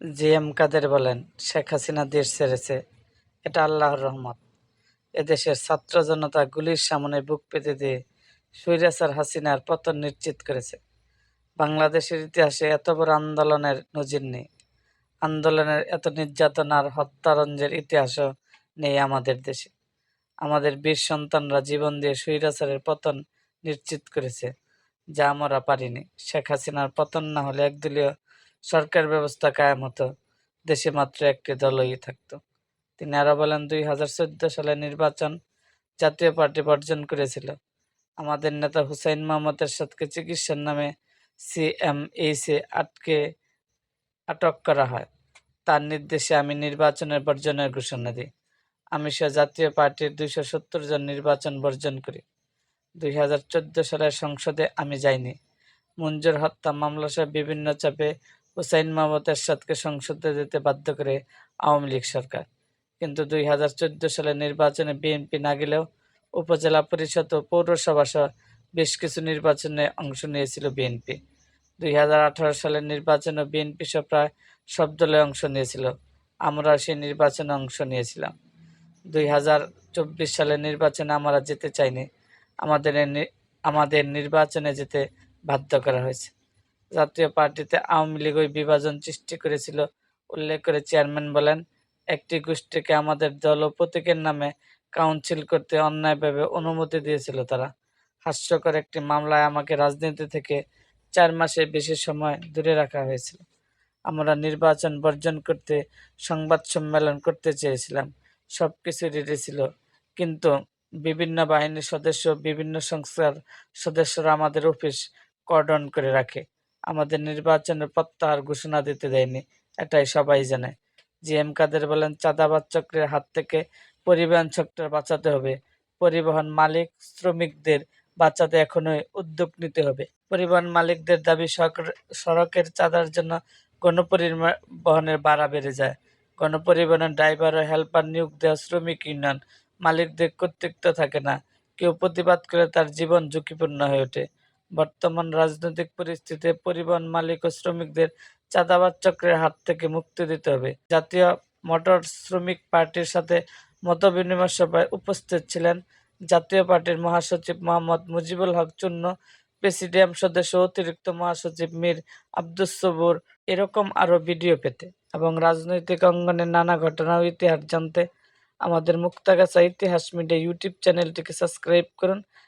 G M কাদের বলেন, শেখ হাসিনা দেশ ছেড়েছে। এটা আল্লাহর রহমত। এদেশের ছাত্র জনতা গুলির সামনে বুক পেতে দিয়ে স্বৈরাচার হাসিনার পতন নিশ্চিত করেছে। বাংলাদেশের ইতিহাসে এত বড় আন্দোলনের নজির নেই। আন্দোলনের এত নির্যাতন আর হত্যারঞ্জের ইতিহাসও নেই আমাদের দেশে। আমাদের বীর সন্তানরা জীবন দিয়ে স্বৈরাচারের পতন নিশ্চিত করেছে, যা আমরা পারিনি। শেখ হাসিনার পতন না হলে একদলীয় সরকার ব্যবস্থা কায়েম হতো। দেশে মাত্র একটি দলই থাকতো। তিনি আরও বলেন, দুই হাজার চোদ্দ সালে নির্বাচন জাতীয় পার্টি বর্জন করেছিল। আমাদের নেতা হুসাইন মোহাম্মদ এরশাদকে চিকিৎসার নামে সিএমএইচে আটকে, আটক করা হয়। তার নির্দেশে আমি নির্বাচনের বর্জনের ঘোষণা দিই। আমি সে জাতীয় পার্টির দুইশো সত্তর জন নির্বাচন বর্জন করি। দুই হাজার চোদ্দ সালের সংসদে আমি যাইনি। মঞ্জুর হত্যা মামলা সহ বিভিন্ন চাপে হুসাইন মোহাম্মদ এরশাদকে সংসদে যেতে বাধ্য করে আওয়ামী লীগ সরকার। কিন্তু দুই হাজার চোদ্দ সালের নির্বাচনে বিএনপি না গেলেও উপজেলা পরিষদ ও পৌরসভা সহ বেশ কিছু নির্বাচনে অংশ নিয়েছিল বিএনপি। দুই হাজার আঠারো সালের নির্বাচনে বিএনপি সহ প্রায় সব দলে অংশ নিয়েছিল। আমরা সেই নির্বাচনে অংশ নিয়েছিলাম। দুই হাজার চব্বিশ সালের নির্বাচনে আমরা যেতে চাইনি। আমাদের আমাদের নির্বাচনে যেতে বাধ্য করা হয়েছে। জাতীয় পার্টিতে আওয়ামী লীগ ওই বিভাজন সৃষ্টি করেছিল, উল্লেখ করে চেয়ারম্যান বলেন, একটি গোষ্ঠীকে আমাদের দল ও প্রতীকের নামে কাউন্সিল করতে অন্যায়ভাবে অনুমতি দিয়েছিল তারা। হাস্যকর একটি মামলায় আমাকে রাজনীতি থেকে চার মাসের বেশি সময় দূরে রাখা হয়েছিল। আমরা নির্বাচন বর্জন করতে সংবাদ সম্মেলন করতে চেয়েছিলাম সব কিছু রেডি ছিল। কিন্তু বিভিন্ন বাহিনীর সদস্য, বিভিন্ন সংস্থার সদস্যরা আমাদের অফিস কর্ডন করে রাখে। আমাদের নির্বাচনের প্রত্যাহার ঘোষণা দিতে দেয়নি, এটাই সবাই জানে। জি এম কাদের বলেন চাঁদাবাদ চক্রের হাত থেকে পরিবহন সেক্টর বাঁচাতে হবে। পরিবহন মালিক, শ্রমিকদের বাঁচাতে এখনই উদ্যোগ নিতে হবে। পরিবহন মালিকদের দাবি সড়কের চাঁদার জন্য গণপরিবহনের ভাড়া বেড়ে যায়। গণপরিবহনের ড্রাইভার ও হেল্পার নিয়োগ দেওয়া শ্রমিক ইউনিয়ন, মালিকদের কর্তৃত্ব থাকে না। কেউ প্রতিবাদ করে তার জীবন ঝুঁকিপূর্ণ হয়ে ওঠে। বর্তমান রাজনৈতিক পরিস্থিতিতে পরিবহন মালিক ও শ্রমিকদের চাঁদাবাদ চক্রের হাত থেকে মুক্তি দিতে হবে। জাতীয় মোটর শ্রমিক পার্টির সাথে মতবিনিময় সভায় উপস্থিত ছিলেন জাতীয় পার্টির মহাসচিব মোহাম্মদ মুজিবুল হক চূন্য প্রেসিডিয়াম সদস্য অতিরিক্ত মহাসচিব মীর আব্দুস সবুর। এরকম আরও ভিডিও পেতে এবং রাজনৈতিক অঙ্গনের নানা ঘটনা ও ইতিহাস জানতে আমাদের মুক্তাগাছা ইতিহাস মিডিয়া ইউটিউব চ্যানেলটিকে সাবস্ক্রাইব করুন।